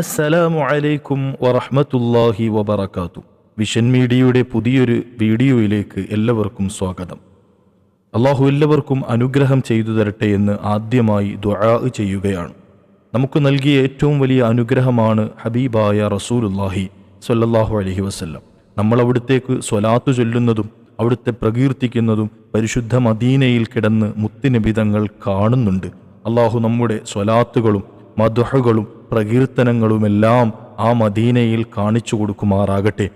അസ്സലാമു അലൈക്കും വറഹ്മത്തുള്ളാഹി വബറകാതു. വിഷൻ മീഡിയയുടെ പുതിയൊരു വീഡിയോയിലേക്ക് എല്ലാവർക്കും സ്വാഗതം. അള്ളാഹു എല്ലാവർക്കും അനുഗ്രഹം ചെയ്തു തരട്ടെ എന്ന് ആദ്യമായി ദുആ ചെയ്യുകയാണ്. നമുക്ക് നൽകിയ ഏറ്റവും വലിയ അനുഗ്രഹമാണ് ഹബീബായ റസൂലുല്ലാഹി സ്വല്ലല്ലാഹു അലൈഹി വസല്ലം. നമ്മൾ അവിടുത്തേക്ക് സ്വലാത്ത് ചൊല്ലുന്നതും അവിടുത്തെ പ്രകീർത്തിക്കുന്നതും പരിശുദ്ധ മദീനയിൽ കിടന്ന് മുത്തിനിബിതങ്ങൾ കാണുന്നുണ്ട്. അള്ളാഹു നമ്മുടെ സ്വലാത്തുകളും മധുഹകളും പ്രകീർത്തനങ്ങളുമെല്ലാം ആ മദീനയിൽ കാണിച്ചു കൊടുക്കുമാറാകട്ടെ.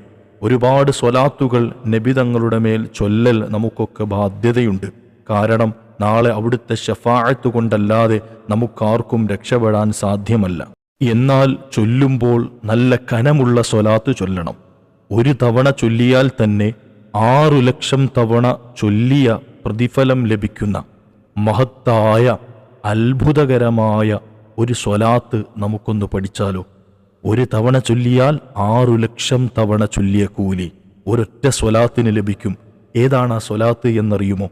ഒരുപാട് സ്വലാത്തുകൾ നബിതങ്ങളുടെ മേൽ ചൊല്ലൽ നമുക്കൊക്കെ ബാധ്യതയുണ്ട്. കാരണം നാളെ അവിടുത്തെ ഷഫാഴത്ത് കൊണ്ടല്ലാതെ നമുക്കാർക്കും രക്ഷപ്പെടാൻ സാധ്യമല്ല. എന്നാൽ ചൊല്ലുമ്പോൾ നല്ല കനമുള്ള സ്വലാത്ത് ചൊല്ലണം. ഒരു തവണ ചൊല്ലിയാൽ തന്നെ ആറു ലക്ഷം തവണ ചൊല്ലിയ പ്രതിഫലം ലഭിക്കുന്ന മഹത്തായ അത്ഭുതകരമായ ഒരു സ്വലാത്ത് നമുക്കൊന്ന് പഠിച്ചാലോ? ഒരു തവണ ചൊല്ലിയാൽ ആറു ലക്ഷം തവണ ചൊല്ലിയ കൂലി ഒരൊറ്റ സ്വലാത്തിന് ലഭിക്കും. ഏതാണ് ആ സ്വലാത്ത് എന്നറിയുമോ?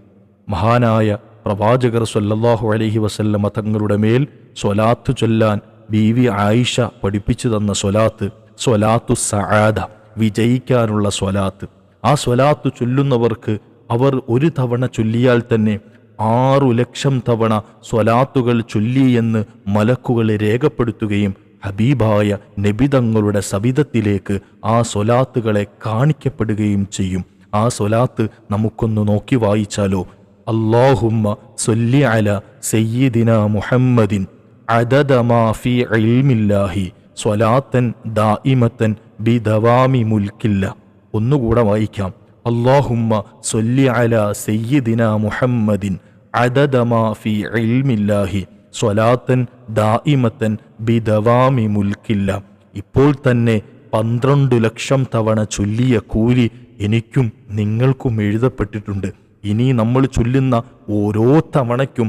മഹാനായ പ്രവാചകർ സ്വല്ലല്ലാഹു അലഹി വസല്ലമ തങ്ങളുടെ മേൽ സ്വലാത്ത് ചൊല്ലാൻ ബീവി ആയിഷ പഠിപ്പിച്ചു തന്ന സ്വലാത്ത് സ്വലാത്തു സആദ വിജയിക്കാനുള്ള സ്വലാത്ത്. ആ സ്വലാത്ത് ചൊല്ലുന്നവർക്ക് അവർ ഒരു തവണ ചൊല്ലിയാൽ തന്നെ ആറു ലക്ഷം തവണ സ്വലാത്തുകൾ ചൊല്ലിയെന്ന് മലക്കുകൾ രേഖപ്പെടുത്തുകയും ഹബീബായ നബിതങ്ങളുടെ സവിധത്തിലേക്ക് ആ സ്വലാത്തുകളെ കാണിക്കപ്പെടുകയും ചെയ്യും. ആ സ്വലാത്ത് നമുക്കൊന്ന് നോക്കി വായിച്ചാലോ? അള്ളാഹുമ്മ സൊല്ലി അല സയ്യിദിന മുഹമ്മദിൻ അദദ മാ ദാ ഇൽമില്ലാഹി സ്വലാത്തൻ ദായിമത്തൻ ബിദവാമി മുൽക്കില്ല. ഒന്നുകൂടെ വായിക്കാം. അള്ളാഹുമ്മ സൊല്ലി അല സയ്യിദിന മുഹമ്മദിൻ അദദമാ ഫി ഇൽമില്ലാഹി സ്വലാത്തൻ ദാഇമത്തൻ ബിദവാമി മുൽക്കില്ല. ഇപ്പോൾ തന്നെ പന്ത്രണ്ടു ലക്ഷം തവണ ചൊല്ലിയ കൂലി എനിക്കും നിങ്ങൾക്കും എഴുതപ്പെട്ടിട്ടുണ്ട്. ഇനി നമ്മൾ ചൊല്ലുന്ന ഓരോ തവണയ്ക്കും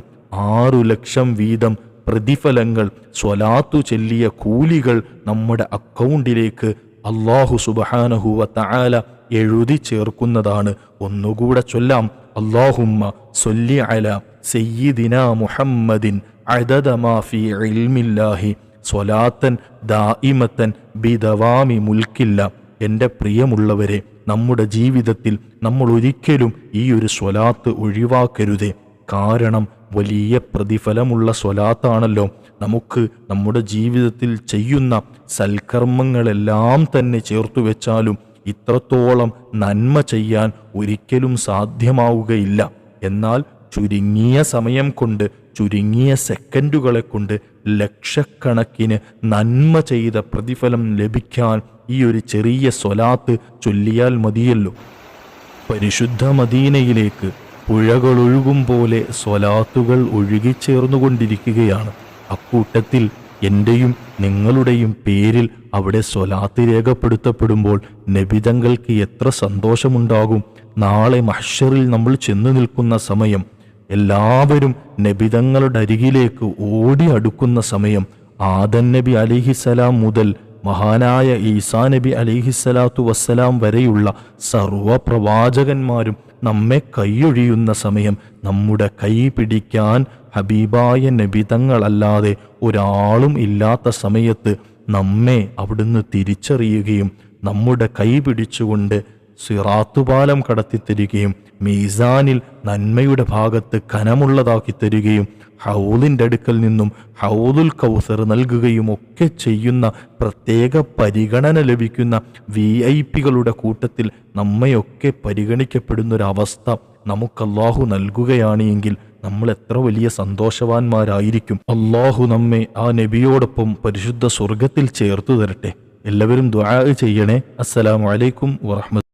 ആറു ലക്ഷം വീതം പ്രതിഫലങ്ങൾ സ്വലാത്തു ചൊല്ലിയ കൂലികൾ നമ്മുടെ അക്കൗണ്ടിലേക്ക് അള്ളാഹു സുബഹാനഹുവ തആല എഴുതി ചേർക്കുന്നതാണ്. ഒന്നുകൂടെ ചൊല്ലാം. അള്ളാഹുമ്മ സൊല്ലി അല സയ്യിദിന മുഹമ്മദിൻ അദദ മാ ഫി ഇൽമില്ലാഹി സ്വലാത്തൻ ദാഇമത്തൻ ബിദവാമി മുൽക്കില്ല. എന്റെ പ്രിയമുള്ളവരെ നമ്മുടെ ജീവിതത്തിൽ നമ്മൾ ഒരിക്കലും ഈ ഒരു സ്വലാത്ത് ഒഴിവാക്കരുതേ. കാരണം വലിയ പ്രതിഫലമുള്ള സ്വലാത്താണല്ലോ. നമുക്ക് നമ്മുടെ ജീവിതത്തിൽ ചെയ്യുന്ന സൽക്കർമ്മങ്ങളെല്ലാം തന്നെ ചേർത്തു വെച്ചാലും ഇത്രത്തോളം നന്മ ചെയ്യാൻ ഒരിക്കലും സാധ്യമാവുകയില്ല. എന്നാൽ ചുരുങ്ങിയ സമയം കൊണ്ട് ചുരുങ്ങിയ സെക്കൻഡുകളെ കൊണ്ട് ലക്ഷക്കണക്കിന് നന്മ ചെയ്ത പ്രതിഫലം ലഭിക്കാൻ ഈ ഒരു ചെറിയ സ്വലാത്ത് ചൊല്ലിയാൽ മതിയല്ലോ. പരിശുദ്ധ മദീനയിലേക്ക് പുഴകളൊഴുകും പോലെ സ്വലാത്തുകൾ ഒഴുകിച്ചേർന്നുകൊണ്ടിരിക്കുകയാണ്. അക്കൂട്ടത്തിൽ എന്റെയും നിങ്ങളുടെയും പേരിൽ അവിടെ സ്വലാത്ത് രേഖപ്പെടുത്തപ്പെടുമ്പോൾ നബിതങ്ങൾക്ക് എത്ര സന്തോഷമുണ്ടാകും. നാളെ മഹ്ഷറിൽ നമ്മൾ ചെന്നു നിൽക്കുന്ന സമയം എല്ലാവരും നബിതങ്ങളുടെ അരികിലേക്ക് ഓടി അടുക്കുന്ന സമയം. ആദൻ നബി അലിഹിസലാം മുതൽ മഹാനായ ഈസാ നബി അലിഹിസ്സലാത്തു വസ്സലാം വരെയുള്ള സർവപ്രവാചകന്മാരും നമ്മെ കൈയൊഴിയുന്ന സമയം നമ്മുടെ കൈ പിടിക്കാൻ ഹബീബായ നബിതങ്ങളല്ലാതെ ഒരാളും ഇല്ലാത്ത സമയത്ത് നമ്മെ അവിടുന്ന് തിരിച്ചറിയുകയും നമ്മുടെ കൈ പിടിച്ചുകൊണ്ട് സിറാത്തുപാലം കടത്തിത്തരികയും മീസാനിൽ നന്മയുടെ ഭാഗത്ത് കനമുള്ളതാക്കി തരികയും ഹൗലിന്റെ അടുക്കൽ നിന്നും ഹൗദുൽ കൗസർ നൽകുകയും ഒക്കെ ചെയ്യുന്ന പ്രത്യേക പരിഗണന ലഭിക്കുന്ന വി ഐ പികളുടെ കൂട്ടത്തിൽ നമ്മയൊക്കെ പരിഗണിക്കപ്പെടുന്നൊരവസ്ഥ നമുക്ക് അള്ളാഹു നൽകുകയാണ് എങ്കിൽ നമ്മൾ എത്ര വലിയ സന്തോഷവാന്മാരായിരിക്കും. അള്ളാഹു നമ്മെ ആ നബിയോടൊപ്പം പരിശുദ്ധ സ്വർഗത്തിൽ ചേർത്തു തരട്ടെ. എല്ലാവരും ദ്വാ ചെയ്യണേ. അസ്സലാമു അലൈക്കും വറഹ്മ